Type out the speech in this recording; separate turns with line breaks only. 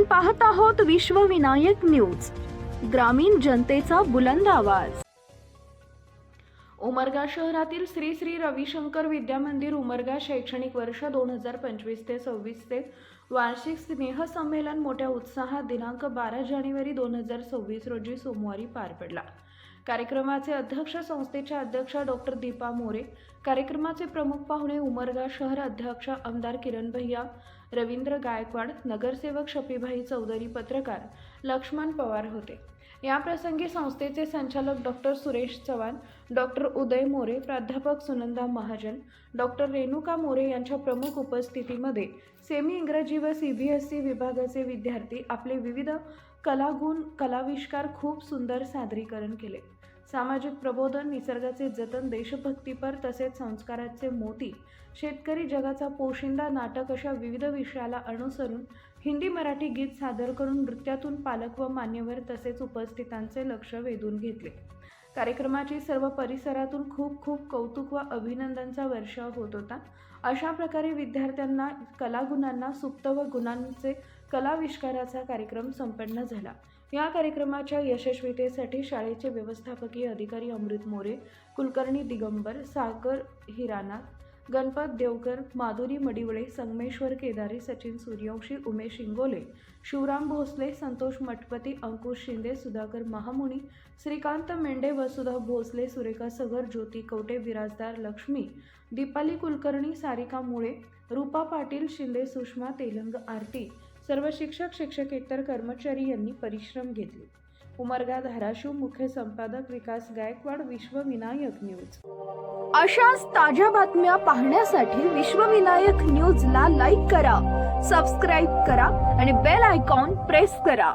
आपण पाहत आहोत विश्वविनायक न्यूज. ग्रामीण जनतेचा बुलंद आवाज. उमरगा शहरातील श्री श्री रविशंकर विद्यामंदिर उमरगा शैक्षणिक वर्ष दोन हजार पंचवीस ते सव्वीसचे वार्षिक स्नेहसंमेलन मोठ्या उत्साहात दिनांक बारा जानेवारी दोन हजार सव्वीस रोजी सोमवारी पार पडला. कार्यक्रमाचे अध्यक्ष संस्थेच्या अध्यक्ष डॉक्टर दीपा मोरे कार्यक्रमाचे प्रमुख पाहुणे उमरगा शहर अध्यक्ष आमदार किरण भैया रवींद्र गायकवाड नगरसेवक शपीभाई चौधरी पत्रकार लक्ष्मण पवार होते. याप्रसंगी संस्थेचे संचालक डॉक्टर सुरेश चव्हाण डॉक्टर उदय मोरे प्राध्यापक सुनंदा महाजन डॉक्टर रेणुका मोरे यांच्या प्रमुख उपस्थितीमध्ये सेमी इंग्रजी व सी बी एस सी विभागाचे विद्यार्थी आपले विविध कलागुण कलाविष्कार खूप सुंदर सादरीकरण केले. सामाजिक प्रबोधन निसर्गाचे जतन देशभक्तीपर तसेच संस्काराचे मोती शेतकरी जगाचा पोशिंदा नाटक अशा विविध विषयाला अनुसरून हिंदी मराठी गीत सादर करून नृत्यातून पालक व मान्यवर तसेच उपस्थितांचे लक्ष वेधून घेतले. कार्यक्रमाची सर्व परिसरातून खूप खूप कौतुक व अभिनंदनचा वर्षाव होत होता. अशा प्रकारे विद्यार्थ्यांना कलागुणांना सुप्त व गुणांचे कलाविष्काराचा कार्यक्रम संपन्न झाला. या कार्यक्रमाच्या यशस्वीतेसाठी शाळेचे व्यवस्थापकीय अधिकारी अमृत मोरे कुलकर्णी दिगंबर सागर हिरानाथ गणपत देवकर माधुरी मडिवळे संगमेश्वर केदारे सचिन सूर्यवंशी उमेश इंगोले शिवराम भोसले संतोष मठपती अंकुश शिंदे सुधाकर महामुनी श्रीकांत मेंढे वसुधा भोसले सुरेखा सगर ज्योती कवटे बिराजदार लक्ष्मी दीपाली कुलकर्णी सारिका मुळे रूपा पाटील शिंदे सुषमा तेलंग आरती सर्व शिक्षक शिक्षकेतर कर्मचारी यांनी परिश्रम घेतले. उमरगा धाराशिव मुख्य संपादक विकास गायकवाड विश्वविनायक न्यूज. अशाच ताज्या बातम्या पाहण्यासाठी विश्वविनायक न्यूजला लाईक करा सबस्क्राईब करा आणि बेल आयकॉन प्रेस करा.